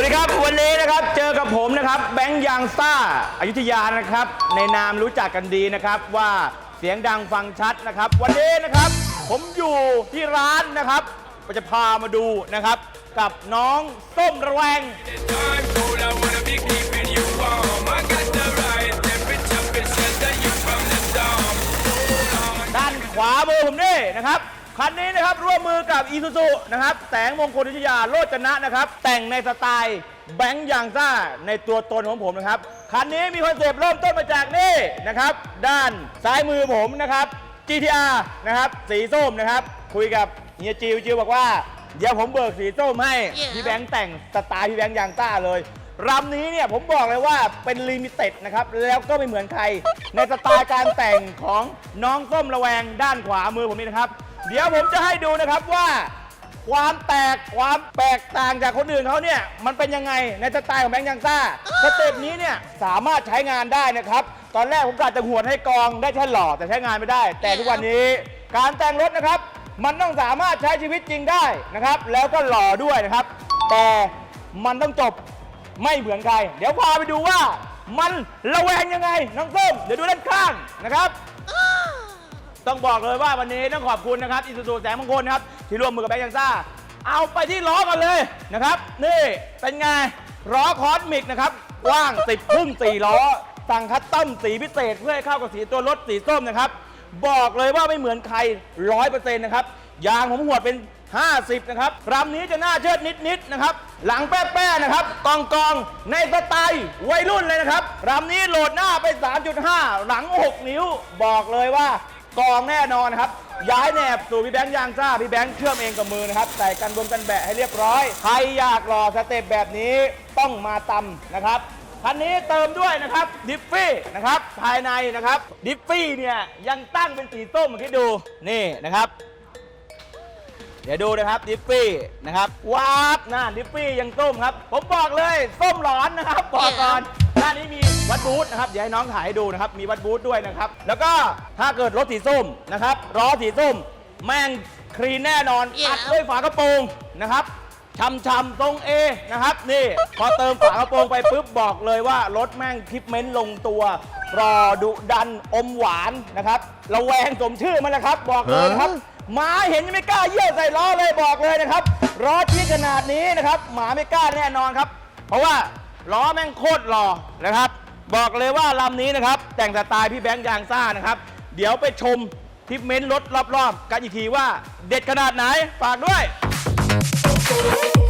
วัสดีครับวันนี้นะครับเจอกับผมนะครับแบงค์ยางซ่าอายุทยานะครับ ในนามรู้จักกันดีนะครับว่าเสียงดังฟังชัดนะครับ วันนี้นะครับ ผมอยู่ที่ร้านนะครับก็จะพามาดูนะครับ กับน้องส้มระแวง ด้านขวามือผมนี่นะครับ คันนี้นะครับร่วมมือกับอีซูซูนะครับแสงมงคลวิทยาโรจนะนะครับ แต่งในสไตล์แบงค์ยางซ่าในตัวตนของผมนะครับ คันนี้มีคอนเซปต์เริ่มต้นมาจากนี่นะครับ ด้านซ้ายมือผมนะครับ GTR นะครับสีส้มนะครับ คุยกับเฮียจิวจิวบอกว่า เดี๋ยวผมเบิกสีส้มให้พี่แบงค์แต่งสไตล์พี่แบงค์ยางซ่าเลยรำนี้เนี่ยผมบอกเลยว่าเป็นลิมิเต็ดนะครับ แล้วก็ไม่เหมือนใคร ในสไตล์การแต่งของน้องส้มระแวงด้านขวามือผมนี่นะครับ เดี๋ยวผมจะให้ดูนะครับว่า ความแตกความแตกต่างจากคนอื่นเขาเนี่ยมันเป็นยังไงในสไตล์ของแบงค์ยังซ่าสเต็ปนี้เนี่ยสามารถใช้งานได้นะครับ ตอนแรกผมกะจะหวนให้กองได้แค่หล่อแต่ใช้งานไม่ได้ แต่ทุกวันนี้การแต่งรถนะครับ มันต้องสามารถใช้ชีวิตจริงได้นะครับ แล้วก็หล่อด้วยนะครับ แต่มันต้องจบไม่เหมือนใคร เดี๋ยวพาไปดูว่ามันระแวงยังไงน้องส้มเดี๋ยวดูด้านข้างนะครับ ต้องบอกเลยว่าวันนี้ต้องขอบคุณนะครับอิสุสุแสงมงคลนะครับที่ร่วมมือกับแบงค์ยังซ่า เอาไปที่ล้อกันเลยนะครับ นี่เป็นไงล้อคอสมิกนะครับกว้างติดพุ่งสี่ล้อสั่งคัสตอมสีพิเศษเพื่อให้เข้ากับสีตัวรถสีส้มนะครับบอกเลยว่าไม่เหมือนใครร้อยเปอร์เซ็นต์นะครับยางผมหัวเป็น 50 นะครับลำนี้จะน่าเชิดนิดๆนะครับ หลังแป้ๆนะครับ กองกองในสไตล์วัยรุ่นเลยนะครับลำนี้โหลดหน้าไป 3.5 หลัง 6 นิ้ว บอกเลยว่า กองแน่นอนครับ ย้ายแหนบสู่พี่แบงค์ยางซ่าพี่แบงค์เชื่อมเองกับมือนะครับใส่กันบนกันแบะให้เรียบร้อย ใครอยากรอสเต็ปแบบนี้ต้องมาตำนะครับคันนี้เติมด้วยนะครับดิฟฟี่นะครับภายในนะครับดิฟฟี่เนี่ยยังตั้งเป็นสีส้มเมื่อกี้ดูนี่นะครับเดี๋ยวดูนะครับดิฟฟี่นะครับว้าบน่าดิฟฟี่ยังส้มครับ ผมบอกเลยส้มหลอนนะครับบอกก่อน วัดบูธนะครับเดี๋ยวให้น้องถ่ายให้ดูนะครับ มีวัดบูธด้วยนะครับ แล้วก็ถ้าเกิดรถสีส้มนะครับล้อสีส้ม แม่งคลีนแน่นอน อัดด้วยฝากระโปรงนะครับช่ำๆทรงเอนะครับ นี่ พอเติมฝากระโปรงไปปุ๊บบอกเลยว่ารถแม่งคลิปเมนต์ลงตัว รอดุดันอมหวานนะครับระแวงสมชื่อมันแหละครับ บอกเลยนะครับหมาเห็นยังไม่กล้าเยี่ยวใส่ล้อเลยบอกเลยนะครับล้อที่ขนาดนี้นะครับ หมาไม่กล้าแน่นอนครับ เพราะว่าล้อแม่งโคตรหล่อนะครับ บอกเลยว่าลำนี้นะครับ แต่งสไตล์พี่แบงค์ยางซ่านะครับ เดี๋ยวไปชมทิปเมนต์รถรอบๆ กันอีกทีว่าเด็ดขนาดไหนฝากด้วย Ooh,